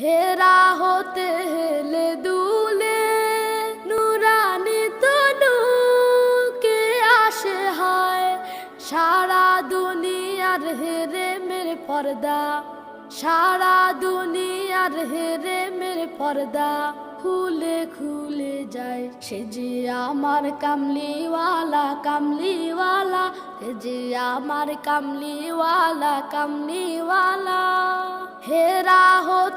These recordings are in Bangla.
হেরা হতে হেলে দুলে নুরানি তনু, কে আসে হয়? সারা দুনিয়ার হেরে মেরে পর্দা, সারা দুনিয়ার হেরে মেরে পর্দা খুলে খুলে যায় সে যে আমার কামলিওয়ালা কামলিওয়ালা, সে যে আমার কামলিওয়ালা কামলিওয়ালা। হেরা হতে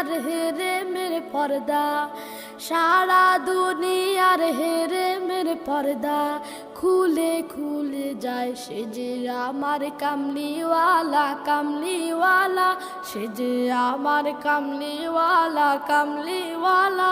দুনিয়ার হেরে মেরে পর্দা, সারা দুনিয়ার হেরে মেরে পর্দা, খুলে খুলে যায় সে যে আমার কামলিওয়ালা কামলিওয়ালা, সে যে আমার কামলিওয়ালা কামলিওয়ালা।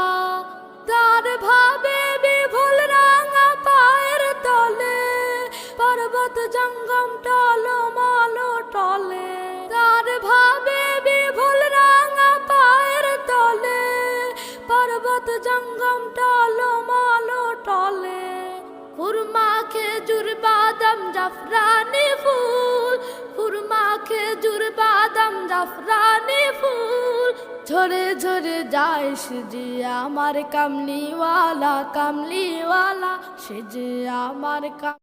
জাফরানি ফুল খুরমা খেজুর বাদাম জাফরানি ফুল। ঝরে ঝরে যায় সে যে আমার কামলিওয়ালা কামলিওয়ালা, সে যে আমার কাম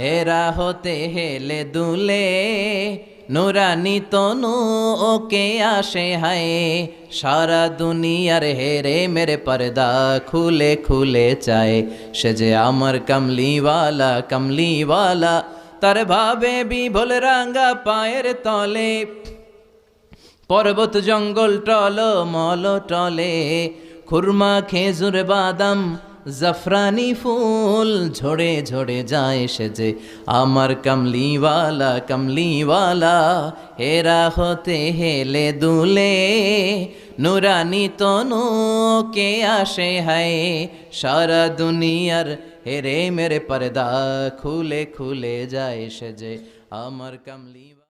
হেরা হতে হেলে দুলে, নুরানি তনু ওকে আসে হায়। সারা দুনিয়ার হেরে মেরে পর্দা খুলে খুলে চায়। সে যে আমার কমলিওয়ালা কমলিওয়ালা তার ভাবে বিভোল রাঙ্গা পায়ের তলে, পর্বত জঙ্গল টল মল টলে, খুরমা, খেজুর, বাদাম, জাফরানি ফুল ঝরে ঝরে যায় সে যে আমার কমলিওয়ালা কমলিওয়ালা, হেরা হতে হেলে দুলে, নুরানি তনু কে আসে হায়, সারা দুনিয়ার হেরে মেরে পর্দা খুলে খুলে যায় সে যে আমার কমলি